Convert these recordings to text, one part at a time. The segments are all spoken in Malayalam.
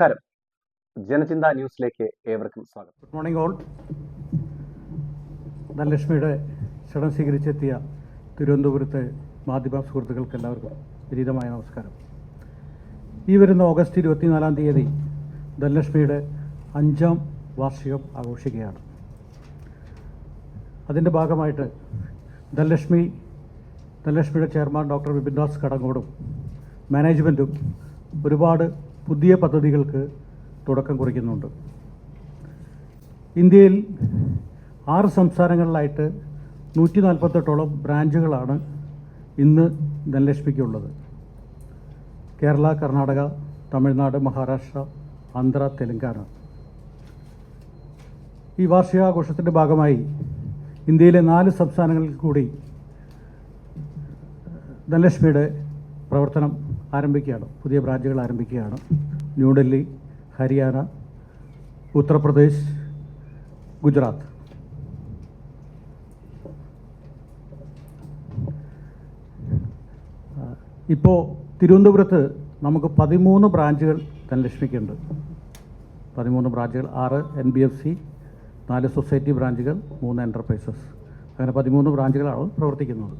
നമസ്കാരം. ജനചിന്ത ന്യൂസിലേക്ക് ഏവർക്കും സ്വാഗതം. ഗുഡ് മോർണിംഗ് ഓൾ ധനലക്ഷ്മിയുടെ ക്ഷണം സ്വീകരിച്ചെത്തിയ തിരുവനന്തപുരത്തെ മാധ്യമ സുഹൃത്തുക്കൾക്ക് എല്ലാവർക്കും വിനീതമായ നമസ്കാരം. ഈ വരുന്ന ഓഗസ്റ്റ് ഇരുപത്തിനാലാം തീയതി ധനലക്ഷ്മിയുടെ അഞ്ചാം വാർഷികം ആഘോഷിക്കുകയാണ്. അതിന്റെ ഭാഗമായിട്ട് ധനലക്ഷ്മി ധനലക്ഷ്മിയുടെ ചെയർമാൻ ഡോക്ടർ വിപിൻദാസ് കടങ്ങോടും മാനേജ്മെന്റും ഒരുപാട് പുതിയ പദ്ധതികൾക്ക് തുടക്കം കുറിക്കുന്നുണ്ട്. ഇന്ത്യയിൽ ആറ് സംസ്ഥാനങ്ങളിലായിട്ട് നൂറ്റി നാൽപ്പത്തെട്ടോളം ബ്രാഞ്ചുകളാണ് ഇന്ന് ധനലക്ഷ്മിക്കുള്ളത്. കേരള കർണാടക തമിഴ്നാട് മഹാരാഷ്ട്ര ആന്ധ്ര തെലങ്കാന. ഈ വാർഷികാഘോഷത്തിന്റെ ഭാഗമായി ഇന്ത്യയിലെ നാല് സംസ്ഥാനങ്ങളിൽ കൂടി ധനലക്ഷ്മിയുടെ പ്രവർത്തനം ആരംഭിക്കുകയാണ്. പുതിയ ബ്രാഞ്ചുകൾ ആരംഭിക്കുകയാണ്. ന്യൂഡൽഹി ഹരിയാന ഉത്തർപ്രദേശ് ഗുജറാത്ത്. ഇപ്പോൾ തിരുവനന്തപുരത്ത് നമുക്ക് പതിമൂന്ന് ബ്രാഞ്ചുകൾ ധനലക്ഷ്മിക്കുണ്ട്. പതിമൂന്ന് ബ്രാഞ്ചുകൾ ആറ് എൻ ബി എഫ് സി നാല് സൊസൈറ്റി ബ്രാഞ്ചുകൾ മൂന്ന് എന്റർപ്രൈസസ് അങ്ങനെ പതിമൂന്ന് ബ്രാഞ്ചുകളാണ് പ്രവർത്തിക്കുന്നത്.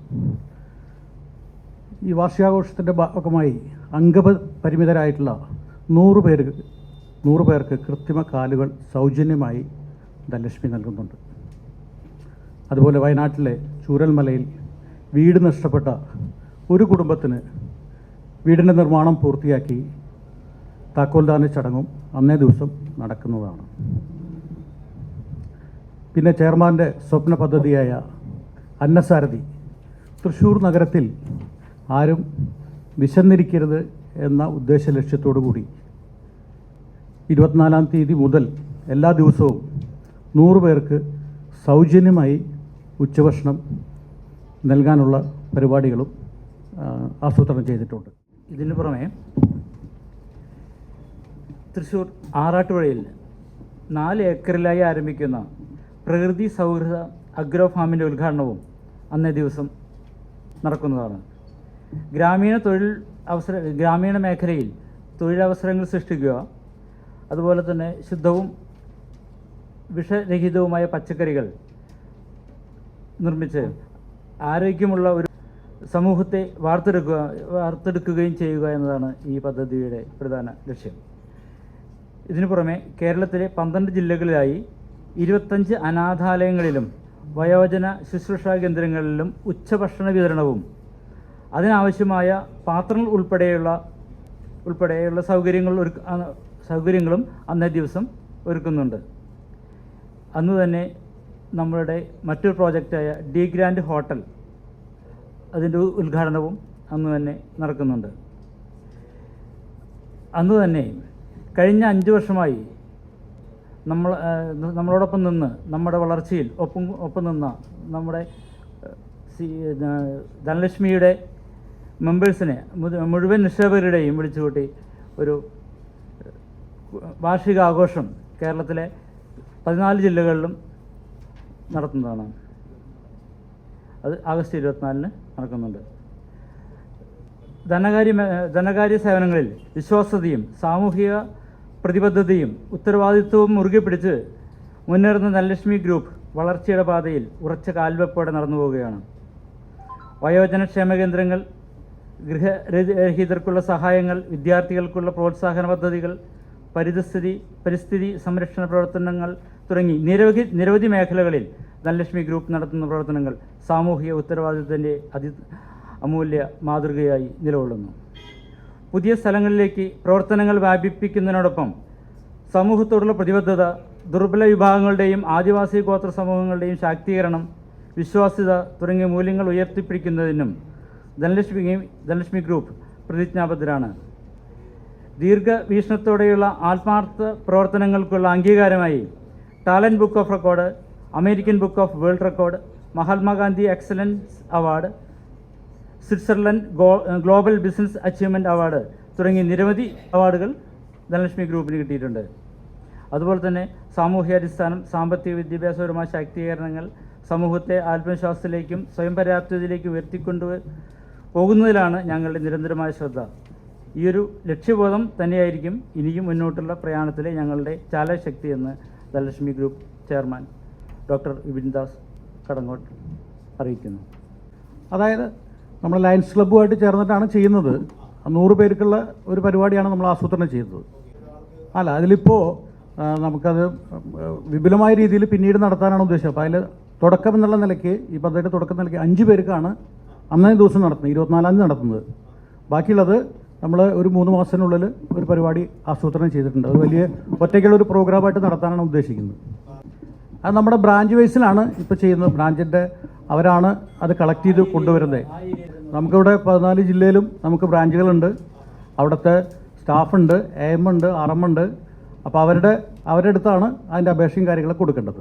ഈ വാർഷികാഘോഷത്തിന്റെ ഭാഗമായി അംഗപരിമിതരായിട്ടുള്ള നൂറ് പേർക്ക് നൂറ് പേർക്ക് കൃത്രിമ കാലുകൾ സൗജന്യമായി ധനലക്ഷ്മി നൽകുന്നുണ്ട്. അതുപോലെ വയനാട്ടിലെ ചൂരൽമലയിൽ വീട് നഷ്ടപ്പെട്ട ഒരു കുടുംബത്തിന് വീടിന്റെ നിർമ്മാണം പൂർത്തിയാക്കി താക്കോൽദാന ചടങ്ങും അന്നേ ദിവസം നടക്കുന്നതാണ്. പിന്നെ ചെയർമാന്റെ സ്വപ്ന പദ്ധതിയായ അന്നസാരഥി തൃശ്ശൂർ നഗരത്തിൽ ആരും വിശന്നിരിക്കരുത് എന്ന ഉദ്ദേശ ലക്ഷ്യത്തോടു കൂടി. ഇരുപത്തിനാലാം തീയതി മുതൽ എല്ലാ ദിവസവും നൂറ് പേർക്ക് സൗജന്യമായി ഉച്ചഭക്ഷണം നൽകാനുള്ള പരിപാടികളും ആസൂത്രണം ചെയ്തിട്ടുണ്ട്. ഇതിന് പുറമെ തൃശ്ശൂർ ആറാട്ടുപുഴയിൽ നാല് ഏക്കറിലായി ആരംഭിക്കുന്ന പ്രകൃതി സൗഹൃദ അഗ്രോ ഫാമിന്റെ ഉദ്ഘാടനവും അന്നേ ദിവസം നടക്കുന്നതാണ്. ഗ്രാമീണ തൊഴിൽ അവസര ഗ്രാമീണ മേഖലയിൽ തൊഴിലവസരങ്ങൾ സൃഷ്ടിക്കുക അതുപോലെ തന്നെ ശുദ്ധവും വിഷരഹിതവുമായ പച്ചക്കറികൾ നിർമ്മിച്ച് ആരോഗ്യമുള്ള ഒരു സമൂഹത്തെ വാർത്തെടുക്കുക വാർത്തെടുക്കുകയും ചെയ്യുക എന്നതാണ് ഈ പദ്ധതിയുടെ പ്രധാന ലക്ഷ്യം. ഇതിനു പുറമെ കേരളത്തിലെ പന്ത്രണ്ട് ജില്ലകളിലായി ഇരുപത്തഞ്ച് അനാഥാലയങ്ങളിലും വയോജന ശുശ്രൂഷാ കേന്ദ്രങ്ങളിലും ഉച്ചഭക്ഷണ വിതരണവും അതിനാവശ്യമായ പാത്രങ്ങൾ ഉൾപ്പെടെയുള്ള ഉൾപ്പെടെയുള്ള സൗകര്യങ്ങൾ ഒരു സൗകര്യങ്ങളും അന്നേ ദിവസം ഒരുക്കുന്നുണ്ട്. അന്ന് തന്നെ നമ്മളുടെ മറ്റൊരു പ്രോജക്റ്റായ ഡി ഗ്രാൻഡ് ഹോട്ടൽ അതിന്റെ ഉദ്ഘാടനവും അന്ന് തന്നെ നടക്കുന്നുണ്ട്. അന്ന് തന്നെ കഴിഞ്ഞ അഞ്ച് വർഷമായി നമ്മൾ നമ്മളോടൊപ്പം നിന്ന് നമ്മുടെ വളർച്ചയിൽ ഒപ്പം ഒപ്പം നിന്ന നമ്മുടെ ധനലക്ഷ്മിയുടെ മെമ്പേഴ്സിനെ മുഴുവൻ നിക്ഷേപകരുടെയും വിളിച്ചുകൂട്ടി ഒരു വാർഷിക ആഘോഷം കേരളത്തിലെ പതിനാല് ജില്ലകളിലും നടത്തുന്നതാണ്. അത് ആഗസ്റ്റ് ഇരുപത്തിനാലിന് നടക്കുന്നുണ്ട്. ധനകാര്യ ധനകാര്യ സേവനങ്ങളിൽ വിശ്വാസ്യതയും സാമൂഹിക പ്രതിബദ്ധതയും ഉത്തരവാദിത്വവും മുറുകെ പിടിച്ച് മുന്നേറുന്ന ധനലക്ഷ്മി ഗ്രൂപ്പ് വളർച്ചയുടെ പാതയിൽ ഉറച്ച കാൽവെപ്പോടെ നടന്നു പോവുകയാണ് വയോജനക്ഷേമ കേന്ദ്രങ്ങൾ ഗൃഹരഹിതർക്കുള്ള സഹായങ്ങൾ വിദ്യാർത്ഥികൾക്കുള്ള പ്രോത്സാഹന പദ്ധതികൾ പരിതസ്ഥിതി പരിസ്ഥിതി സംരക്ഷണ പ്രവർത്തനങ്ങൾ തുടങ്ങി നിരവധി നിരവധി മേഖലകളിൽ ധനലക്ഷ്മി ഗ്രൂപ്പ് നടത്തുന്ന പ്രവർത്തനങ്ങൾ സാമൂഹിക ഉത്തരവാദിത്തത്തിന്റെ അതി അമൂല്യ മാതൃകയായി നിലകൊള്ളുന്നു. പുതിയ സ്ഥലങ്ങളിലേക്ക് പ്രവർത്തനങ്ങൾ വ്യാപിപ്പിക്കുന്നതിനോടൊപ്പം സമൂഹത്തോടുള്ള പ്രതിബദ്ധത ദുർബല വിഭാഗങ്ങളുടെയും ആദിവാസി ഗോത്ര സമൂഹങ്ങളുടെയും ശാക്തീകരണം വിശ്വാസ്യത തുടങ്ങിയ മൂല്യങ്ങൾ ഉയർത്തിപ്പിടിക്കുന്നതിനും ധനലക്ഷ്മി ധനലക്ഷ്മി ഗ്രൂപ്പ് പ്രതിജ്ഞാബദ്ധരാണ്. ദീർഘവീക്ഷണത്തോടെയുള്ള ആത്മാർത്ഥ പ്രവർത്തനങ്ങൾക്കുള്ള അംഗീകാരമായി talent book of record American book of world record Mahatma Gandhi excellence award Switzerland global business achievement award തുടങ്ങി നിരവധി അവാർഡുകൾ ധനലക്ഷ്മി ഗ്രൂപ്പിന് കിട്ടിയിട്ടുണ്ട്. അതുപോലെ തന്നെ സാമൂഹ്യാടിസ്ഥാനം സാമ്പത്തിക വിദ്യാഭ്യാസപരമായ ശാക്തീകരണങ്ങൾ സമൂഹത്തെ ആത്മവിശ്വാസത്തിലേക്കും സ്വയം പര്യാപ്തതയിലേക്കും ഉയർത്തിക്കൊണ്ട് പോകുന്നതിലാണ് ഞങ്ങളുടെ നിരന്തരമായ ശ്രദ്ധ. ഈ ഒരു ലക്ഷ്യബോധം തന്നെയായിരിക്കും ഇനിയും മുന്നോട്ടുള്ള പ്രയാണത്തിലെ ഞങ്ങളുടെ ചാലശക്തി എന്ന് Dhanalakshmi group chairman doctor Vipindas Kadangot അറിയിക്കുന്നു. അതായത് നമ്മൾ ലയൻസ് ക്ലബ്ബുമായിട്ട് ചേർന്നിട്ടാണ് ചെയ്യുന്നത്. നൂറ് പേർക്കുള്ള ഒരു പരിപാടിയാണ് നമ്മൾ ആസൂത്രണം ചെയ്തത്. അല്ല അതിലിപ്പോൾ നമുക്കത് വിപുലമായ രീതിയിൽ പിന്നീട് നടത്താനാണ് ഉദ്ദേശം. അപ്പോൾ അതിൽ തുടക്കം എന്നുള്ള നിലയ്ക്ക് ഈ പദ്ധതിയുടെ തുടക്കം നിലയ്ക്ക് അഞ്ച് പേർക്കാണ് അന്നേ ദിവസം നടത്തുന്നത് ഇരുപത്തിനാലാം തീയതി നടത്തുന്നത്. ബാക്കിയുള്ളത് നമ്മൾ ഒരു മൂന്ന് മാസത്തിനുള്ളിൽ ഒരു പരിപാടി ആസൂത്രണം ചെയ്തിട്ടുണ്ട്. അത് വലിയ ഒറ്റയ്ക്കുള്ള ഒരു പ്രോഗ്രാമായിട്ട് നടത്താനാണ് ഉദ്ദേശിക്കുന്നത്. അത് നമ്മുടെ ബ്രാഞ്ച് വൈസിലാണ് ഇപ്പോൾ ചെയ്യുന്നത്. ബ്രാഞ്ചിന്റെ അവരാണ് അത് കളക്ട് ചെയ്ത് കൊണ്ടുവരുന്നത്. നമുക്കിവിടെ പതിനാല് ജില്ലയിലും നമുക്ക് ബ്രാഞ്ചുകളുണ്ട്. അവിടുത്തെ സ്റ്റാഫുണ്ട് എ ഉണ്ട് ഉണ്ട്. അപ്പോൾ അവരുടെ അവരുടെ അടുത്താണ് അതിന്റെ അപേക്ഷയും കാര്യങ്ങളൊക്കെ കൊടുക്കേണ്ടത്.